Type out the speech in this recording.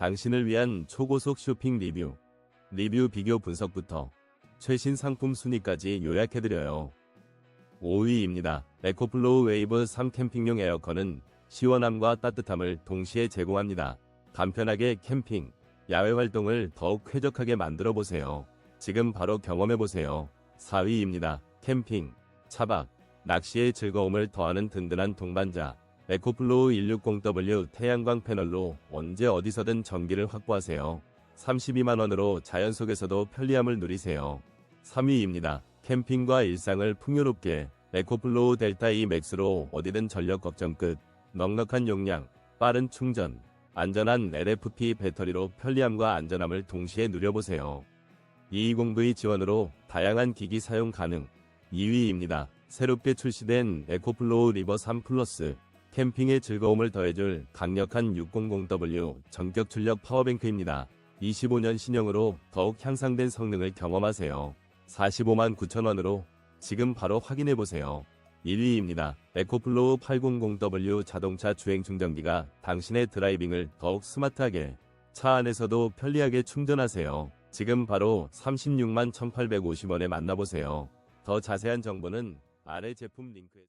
당신을 위한 초고속 쇼핑 리뷰, 리뷰 비교 분석부터 최신 상품 순위까지 요약해드려요. 5위입니다. 에코플로우 웨이브 3 캠핑용 에어컨은 시원함과 따뜻함을 동시에 제공합니다. 간편하게 캠핑, 야외 활동을 더욱 쾌적하게 만들어 보세요. 지금 바로 경험해 보세요. 4위입니다. 캠핑, 차박, 낚시의 즐거움을 더하는 든든한 동반자. 에코플로우 160W 태양광 패널로 언제 어디서든 전기를 확보하세요. 32만원으로 자연 속에서도 편리함을 누리세요. 3위입니다. 캠핑과 일상을 풍요롭게 에코플로우 델타 E 맥스로 어디든 전력 걱정 끝. 넉넉한 용량, 빠른 충전, 안전한 LFP 배터리로 편리함과 안전함을 동시에 누려보세요. 220V 지원으로 다양한 기기 사용 가능. 2위입니다. 새롭게 출시된 에코플로우 리버 3 플러스. 캠핑의 즐거움을 더해줄 강력한 600W 전격 출력 파워뱅크입니다. 25년 신형으로 더욱 향상된 성능을 경험하세요. 45만 9천원으로 지금 바로 확인해보세요. 1위입니다. 에코플로우 800W 자동차 주행 충전기가 당신의 드라이빙을 더욱 스마트하게 차 안에서도 편리하게 충전하세요. 지금 바로 36만 1850원에 만나보세요. 더 자세한 정보는 아래 제품 링크에